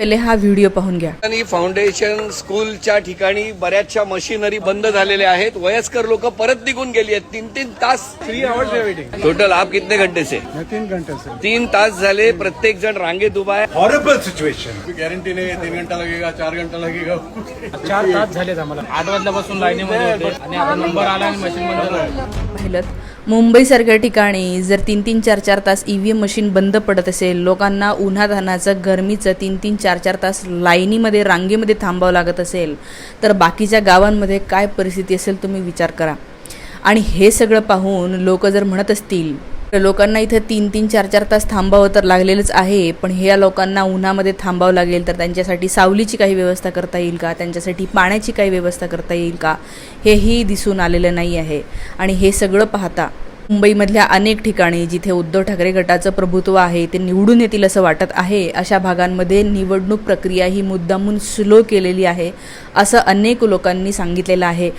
पहिले हा व्हिडिओ पाहून घ्या. आणि फाउंडेशन स्कूलच्या ठिकाणी बऱ्याचशा मशिनरी बंद झालेल्या आहेत. वयस्कर लोक परत निघून गेली आहेत. तीन तीन तास थ्री आवर्स वेटिंग टोटल आप कितने घंटे से? तीन घंटे से. तीन तास झाले प्रत्येक जण रांगेत उभा आहे. हॉरेबल सिचुएशन गॅरंटी नाही तीन घंटा लगेगा चार घंटा लगेगा. चार तास झालेत आम्हाला. आठ वाजल्यापासून लाईनीमध्ये आणि आता नंबर आला आणि मशीन बंद झालं. पाहिलं. मुंबईसारख्या ठिकाणी जर तीन तीन चार चार तास ई व्ही एम मशीन बंद पडत असेल लोकांना उन्हाधानाचं गरमीचं तीन तीन चार चार तास लाईनीमध्ये रांगेमध्ये थांबावं लागत असेल तर बाकीच्या गावांमध्ये काय परिस्थिती असेल तुम्ही विचार करा. आणि हे सगळं पाहून लोक जर म्हणत असतील लोकांना इथं तीन तीन चार चार तास थांबावं तर लागलेलंच आहे पण ह्या लोकांना उन्हामध्ये थांबावं लागेल तर त्यांच्यासाठी सावलीची काही व्यवस्था करता येईल का? त्यांच्यासाठी पाण्याची काही व्यवस्था करता येईल का? हेही दिसून आलेलं नाही आहे. आणि हे सगळं पाहता मुंबईमधल्या अनेक ठिकाणी जिथे उद्धव ठाकरे गटाचं प्रभुत्व आहे ते निवडून येतील असं वाटत आहे अशा भागांमध्ये निवडणूक प्रक्रिया ही मुद्दामून स्लो केलेली आहे असं अनेक लोकांनी सांगितलेलं आहे.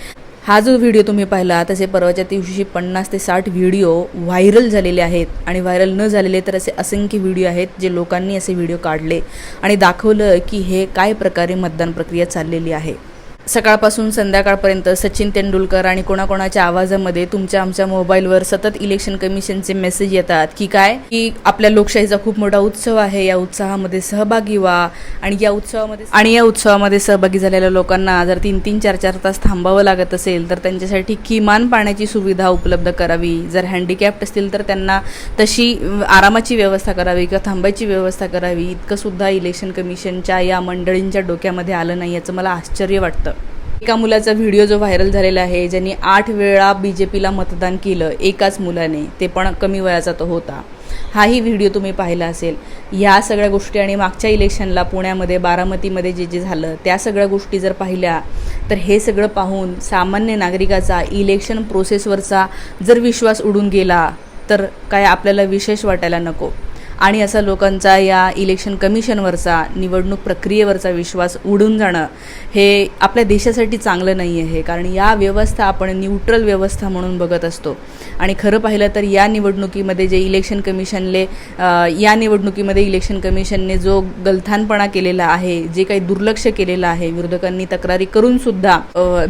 हा जो व्हिडिओ तुम्ही पाहिला तसे परवाच्या दिवशी पन्नास ते साठ व्हिडिओ व्हायरल झालेले आहेत. आणि व्हायरल न झालेले तर असे असंख्य व्हिडिओ आहेत जे लोकांनी असे व्हिडिओ काढले आणि दाखवलं की हे काय प्रकारे मतदान प्रक्रिया चाललेली आहे. सकाळपासून संध्याकाळपर्यंत सचिन तेंडुलकर आणि कोणाकोणाच्या आवाजामध्ये तुमच्या आमच्या मोबाईलवर सतत इलेक्शन कमिशनचे मेसेज येतात. की काय? की आपल्या लोकशाहीचा खूप मोठा उत्सव आहे. या उत्साहामध्ये सहभागी व्हा. आणि या उत्सवामध्ये आणि या उत्सवामध्ये सहभागी झालेल्या लोकांना जर तीन तीन चार चार तास थांबावं लागत असेल तर त्यांच्यासाठी किमान पाण्याची सुविधा उपलब्ध करावी. जर हँडिकॅप्ट असतील तर त्यांना तशी आरामाची व्यवस्था करावी किंवा थांबायची व्यवस्था करावी. इतकं सुद्धा इलेक्शन कमिशनच्या या मंडळींच्या डोक्यामध्ये आलं नाही याचं मला आश्चर्य वाटतं. एका मुलाचा व्हिडिओ जो व्हायरल झालेला आहे ज्यांनी आठ वेळा बी जे पीला मतदान केलं एकाच मुलाने ते पण कमी वयाचा तो होता. हाही व्हिडिओ तुम्ही पाहिला असेल. ह्या सगळ्या गोष्टी आणि मागच्या इलेक्शनला पुण्यामध्ये बारामतीमध्ये जे जे झालं त्या सगळ्या गोष्टी जर पाहिल्या तर हे सगळं पाहून सामान्य नागरिकाचा इलेक्शन प्रोसेसवरचा जर विश्वास उडून गेला तर काय आपल्याला विशेष वाटायला नको. आणि असा लोकांचा या इलेक्शन कमिशनवरचा निवडणूक प्रक्रियेवरचा विश्वास उडून जाणं हे आपल्या देशासाठी चांगलं नाही आहे कारण या व्यवस्था आपण न्यूट्रल व्यवस्था म्हणून बघत असतो. आणि खरं पाहिलं तर या निवडणुकीमध्ये जे इलेक्शन कमिशनले या निवडणुकीमध्ये इलेक्शन कमिशनने जो गलथानपणा केलेला आहे जे काही दुर्लक्ष केलेलं आहे विरोधकांनी तक्रारी करून सुद्धा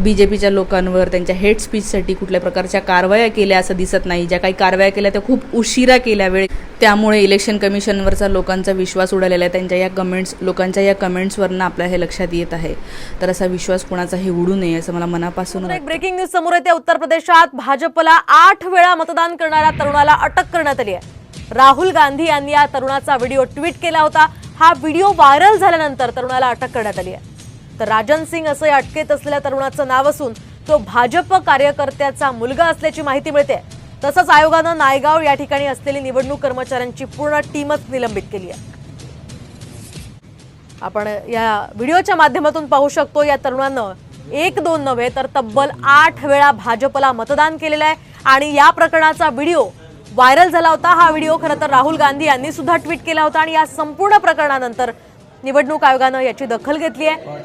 बी जे पीच्या लोकांवर त्यांच्या हेड स्पीचसाठी कुठल्या प्रकारच्या कारवाया केल्या असं दिसत नाही. ज्या काही कारवाया केल्या त्या खूप उशिरा केल्या वेळ. त्यामुळे इलेक्शन इलेक्शन कमिशनवरचा लोकांचा विश्वास उडालेला आहे. त्यांच्या या कमेंट्स लोकांच्या या कमेंट्सवरनं आपल्या हे लक्षात येत आहे. तर असा विश्वास कुणाचाही उडू नये असं मला मनापासून एक ब्रेकिंग न्यूज समोर येते. उत्तर प्रदेशात भाजपला आठ वेळा मतदान करणाऱ्या तरुणाला अटक करण्यात आली आहे. राहुल गांधी यांनी या तरुणाचा व्हिडिओ ट्विट केला होता. हा व्हिडिओ व्हायरल झाल्यानंतर तरुणाला अटक करण्यात आली आहे. तर राजन सिंग असं या अटकेत असलेल्या तरुणाचं नाव असून तो भाजप कार्यकर्त्याचा मुलगा असल्याची माहिती मिळते. तसंच आयोगानं नायगाव या ठिकाणी असलेली निवडणूक कर्मचाऱ्यांची पूर्ण टीमच निलंबित केली आहे. आपण या व्हिडिओच्या माध्यमातून पाहू शकतो या तरुणानं एक दोन नव्हे तर तब्बल आठ वेळा भाजपला मतदान केलेलं आहे. आणि या प्रकरणाचा व्हिडिओ व्हायरल झाला होता. हा व्हिडिओ खरं तर राहुल गांधी यांनी सुद्धा ट्विट केला होता. आणि या संपूर्ण प्रकरणानंतर निवडणूक आयोगानं याची दखल घेतली आहे.